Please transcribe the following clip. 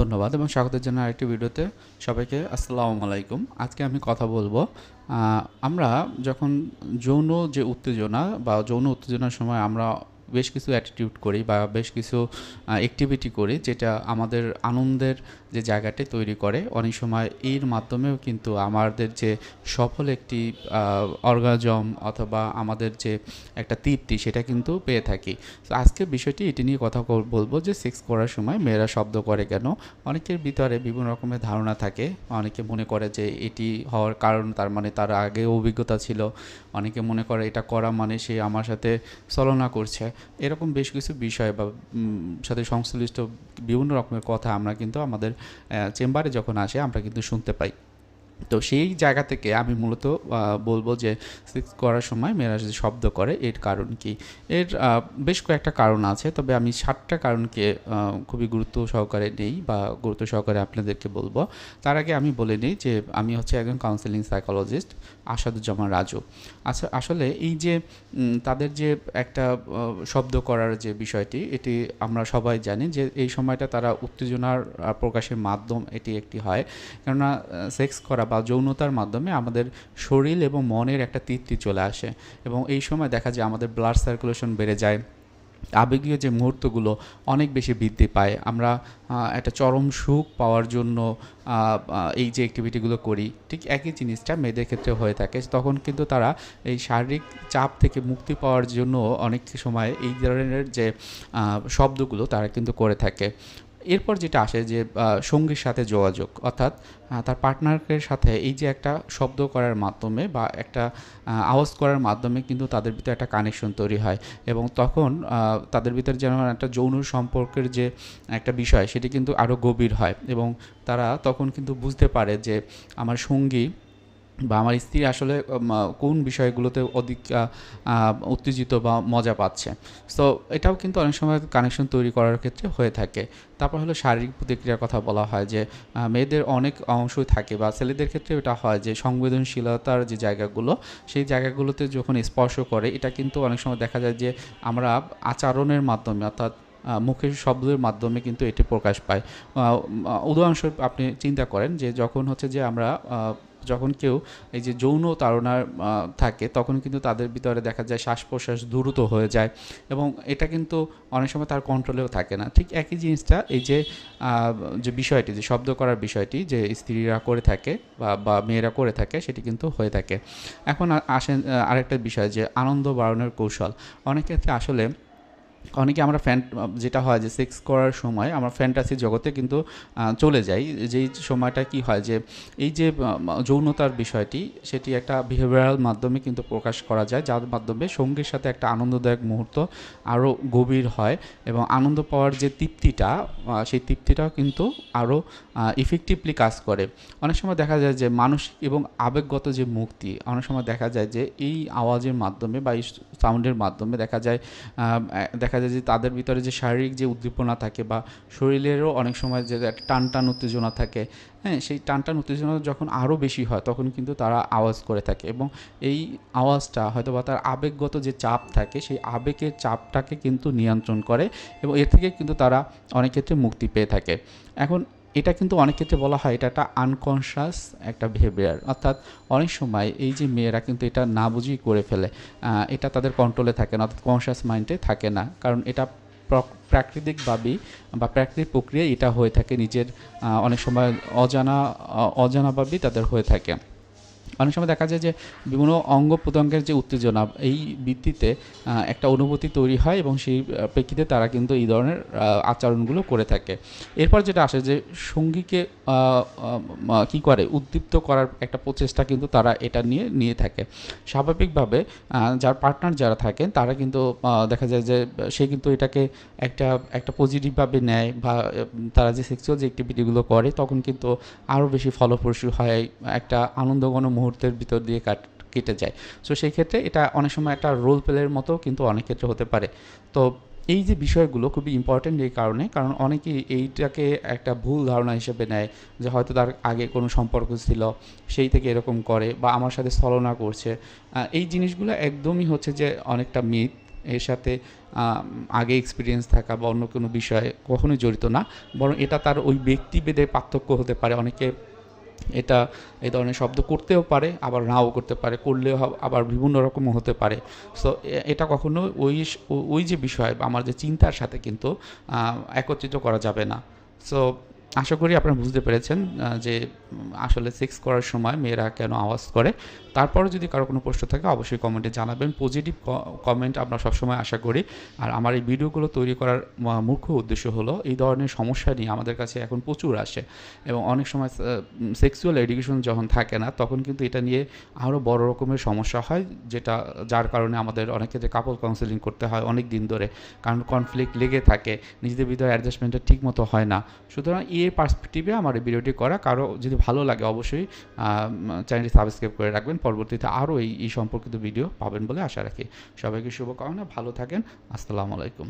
ধন্যবাদ এবং স্বাগতের জন্য আরেকটি ভিডিওতে সবাইকে আসসালামু আলাইকুম। আজকে আমি কথা বলব আমরা যখন যৌন যে উত্তেজনা বা যৌন উত্তেজনার সময় আমরা বেশ কিছু অ্যাটিটিউড করি বা বেশ কিছু অ্যাক্টিভিটি করি যেটা আমাদের আনন্দের যে জায়গাটি তৈরি করে। অনেক সময় এর মাধ্যমেও কিন্তু আমাদের যে সফল একটি অর্গাজম অথবা আমাদের যে একটা তৃপ্তি সেটা কিন্তু পেয়ে থাকি। আজকে বিষয়টি এটি নিয়ে কথা বলব যে সেক্স করার সময় মেয়েরা শব্দ করে কেন? অনেকের ভিতরে বিভিন্ন রকমের ধারণা থাকে। অনেকে মনে করে যে এটি হওয়ার কারণ, তার মানে তার আগে অভিজ্ঞতা ছিল। অনেকে মনে করে এটা করা মানে সে আমার সাথে ছলনা করছে। এরকম বেশ কিছু বিষয় বা সাথে সংশ্লিষ্ট বিভিন্ন রকমের কথা আমরা কিন্তু আমাদের চেম্বারে যখন আসে আমরা কিন্তু শুনতে পাই। তো সেই জায়গা থেকে আমি মূলত বলব যে সেক্স করার সময় মেয়েরা যে শব্দ করে, এর কারণ কি? এর বেশ কয়েকটা কারণ আছে, তবে আমি সাতটা কারণকে খুবই গুরুত্ব সহকারে নেই বা গুরুত্ব সহকারে আপনাদেরকে বলব। তার আগে আমি বলে নিই যে আমি হচ্ছে একজন কাউন্সেলিং সাইকোলজিস্ট আসাদুজ্জামান রাজু। আচ্ছা আসলে এই যে তাদের যে একটা শব্দ করার যে বিষয়টি, এটি আমরা সবাই জানি যে এই সময়টা তারা উত্তেজনার প্রকাশের মাধ্যম এটি একটি হয়। কেননা সেক্স করা বা যৌনতার মাধ্যমে আমাদের শরীর এবং মনের একটা তৃপ্তি চলে আসে এবং এই সময় দেখা যায় আমাদের ব্লাড সার্কুলেশন বেড়ে যায়। আবেগীয় যে মুহূর্তগুলো অনেক বেশি বৃদ্ধি পায়। আমরা একটা চরম সুখ পাওয়ার জন্য এই যে অ্যাক্টিভিটিগুলো করি, ঠিক একই জিনিসটা মেয়েদের ক্ষেত্রে হয়ে থাকে। তখন কিন্তু তারা এই শারীরিক চাপ থেকে মুক্তি পাওয়ার জন্য অনেক সময় এই ধরনের যে শব্দগুলো তারা কিন্তু করে থাকে। এরপর যেটা আসে যে সঙ্গীর সাথে যোগাযোগ, অর্থাৎ তার পার্টনারের সাথে এই যে একটা শব্দ করার মাধ্যমে বা একটা আওয়াজ করার মাধ্যমে কিন্তু তাদের ভিতরে একটা কানেকশন তৈরি হয় এবং তখন তাদের ভিতরে যেন একটা যৌন সম্পর্কের যে একটা বিষয় সেটি কিন্তু আরও গভীর হয় এবং তারা তখন কিন্তু বুঝতে পারে যে, আমার সঙ্গী বা আমার স্ত্রী আসলে কোন বিষয়গুলোতে অধিক উত্তেজিত বা মজা পাচ্ছে। সো এটাও কিন্তু অনেক সময় কানেকশন তৈরি করার ক্ষেত্রে হয়ে থাকে। তারপর হলো শারীরিক প্রতিক্রিয়ার কথা বলা হয় যে মেয়েদের অনেক অংশই থাকে বা ছেলেদের ক্ষেত্রে এটা হয় যে, সংবেদনশীলতার যে জায়গাগুলো, সেই জায়গাগুলোতে যখন স্পর্শ করে, এটা কিন্তু অনেক সময় দেখা যায় যে, আমরা আচরণের মাধ্যমে অর্থাৎ মুখের শব্দের মাধ্যমে কিন্তু এটি প্রকাশ পায়। উদাহরণস্বরূপ আপনি চিন্তা করেন যে, যখন হচ্ছে যে আমরা যখন কেউ এই যে যৌন তাড়নার থাকে, তখন কিন্তু তাদের ভিতরে দেখা যায় শ্বাস প্রশ্বাস দ্রুত হয়ে যায় এবং এটা কিন্তু অনেক সময় তার কন্ট্রোলেও থাকে না। ঠিক একই জিনিসটা এই যে যে বিষয়টি, যে শব্দ করার বিষয়টি যে স্ত্রীরা করে থাকে বা বা মেয়েরা করে থাকে, সেটি কিন্তু হয়ে থাকে। এখন আসেন আরেকটা বিষয় যে আনন্দ বাড়ানোর কৌশল। অনেক ক্ষেত্রে আসলে অনেকে আমরা ফ্যান যেটা হয় যে সেক্স করার সময় আমরা ফ্যান্টাসি জগতে কিন্তু চলে যাই। যেই সময়টা কি হয় যে এই যে যৌনতার বিষয়টি সেটি একটা বিহেভিয়ারাল মাধ্যমে কিন্তু প্রকাশ করা যায় যার মাধ্যমে সঙ্গীর সাথে একটা আনন্দদায়ক মুহূর্ত আরও গভীর হয় এবং আনন্দ পাওয়ার যে তৃপ্তিটা সেই তৃপ্তিটাও কিন্তু আরও ইফেক্টিভলি কাজ করে। অনেক সময় দেখা যায় যে মানসিক এবং আবেগগত যে মুক্তি অনেক সময় দেখা যায় যে এই আওয়াজের মাধ্যমে বা এই সাউন্ডের মাধ্যমে দেখা যায় আহ, দেখা যায় যে তাদের ভিতরে যে শারীরিক যে উদ্দীপনা থাকে বা শরীরেরও অনেক সময় যে একটা টান টান উত্তেজনা থাকে হ্যাঁ সেই টান টান উত্তেজনা যখন আরও বেশি হয় তখন কিন্তু তারা আওয়াজ করে থাকে এবং এই আওয়াজটা হয়তো বা তার আবেগগত যে চাপ থাকে সেই আবেগের চাপটাকে কিন্তু নিয়ন্ত্রণ করে এবং এর থেকে কিন্তু তারা অনেক ক্ষেত্রে মুক্তি পেয়ে থাকে। এখন এটা কিন্তু অনেক ক্ষেত্রে বলা হয়, এটা একটা আনকনশাস একটা বিহেভিয়ার অর্থাৎ অনেক সময় এই যে মেয়েরা কিন্তু এটা না বুঝেই করে ফেলে। এটা তাদের কন্ট্রোলে থাকে না, অর্থাৎ কনশাস মাইন্ডে থাকে না। কারণ এটা প্রাকৃতিকভাবেই বা প্রাকৃতিক প্রক্রিয়ায় এটা হয়ে থাকে, নিজের অনেক সময় অজানা অজানাভাবেই তাদের হয়ে থাকে। অনেক সময় দেখা যায় যে বিভিন্ন অঙ্গ প্রত্যঙ্গের যে উত্তেজনা, এই ভিত্তিতে একটা অনুভূতি তৈরি হয় এবং সেই প্রেক্ষিতে তারা কিন্তু এই ধরনের আচরণগুলো করে থাকে। এরপর যেটা আসে যে সঙ্গীকে কি করে? উদ্দীপ্ত করার একটা প্রচেষ্টা কিন্তু তারা এটা নিয়ে নিয়ে থাকে। স্বাভাবিকভাবে যার পার্টনার যারা থাকেন, তারা কিন্তু দেখা যায় যে সে কিন্তু এটাকে একটা একটা পজিটিভভাবে নেয় বা তারা যে সেক্সুয়াল যে অ্যাক্টিভিটিগুলো করে, তখন কিন্তু আরও বেশি ফলপ্রসূ হয়, একটা আনন্দঘন মুহূর্তের ভিতর দিয়ে কাট, কেটে যায়। সো সেই ক্ষেত্রে এটা অনেক সময় একটা রোল প্লের মতো কিন্তু অনেক ক্ষেত্রে হতে পারে। তো এই যে বিষয়গুলো খুবই ইম্পর্ট্যান্ট এই কারণে, কারণ অনেকেই এইটাকে একটা ভুল ধারণা হিসেবে নেয় যে হয়তো তার আগে কোনো সম্পর্ক ছিল, সেই থেকে এরকম করে বা আমার সাথে ছলনা করছে। এই জিনিসগুলো একদমই হচ্ছে যে অনেকটা মিথ এর সাথে আগে এক্সপিরিয়েন্স থাকা বা অন্য কোনো বিষয়ে কখনোই জড়িত না। বরং এটা তার ওই ব্যক্তিভেদে পার্থক্য হতে পারে। অনেকে এটা এই ধরনের শব্দ করতেও পারে, আবার নাও করতে পারে, করলেও আবার বিভিন্ন রকমও হতে পারে। সো এটা কখনো ওই ওই যে বিষয় আমার যে চিন্তার সাথে কিন্তু একত্রিত করা যাবে না। সো আশা করি আপনারা বুঝতে পেরেছেন যে আসলে সেক্স করার সময় মেয়েরা কেন আওয়াজ করে। তারপরে যদি কারও কোনো প্রশ্ন থাকে, অবশ্যই কমেন্টে জানাবেন। পজিটিভ কমেন্ট আমরা সবসময় আশা করি। আর আমার এই ভিডিওগুলো তৈরি করার মুখ্য উদ্দেশ্য হলো, এই ধরনের সমস্যা নিয়ে আমাদের কাছে এখন প্রচুর আসে। এবং অনেক সময় সেক্সুয়াল এডুকেশন যখন থাকে না, তখন কিন্তু এটা নিয়ে আরও বড় রকমের সমস্যা হয়, যেটা, যার কারণে আমাদের অনেক ক্ষেত্রে কাপল কাউন্সেলিং করতে হয় অনেক দিন ধরে। কারণ কনফ্লিক্ট লেগে থাকে, নিজেদের ভিতরে অ্যাডজাস্টমেন্টটা ঠিক মতো হয় না। সুতরাং এই পার্সপেক্টিভে আমার এই ভিডিওটি করা। কারও যদি ভালো লাগে অবশ্যই চ্যানেলটি সাবস্ক্রাইব করে রাখবেন। পরবর্তীতে আরও এই সম্পর্কিত ভিডিও পাবেন বলে আশা রাখি। সবাইকে শুভকামনা, ভালো থাকেন। আসসালামু আলাইকুম।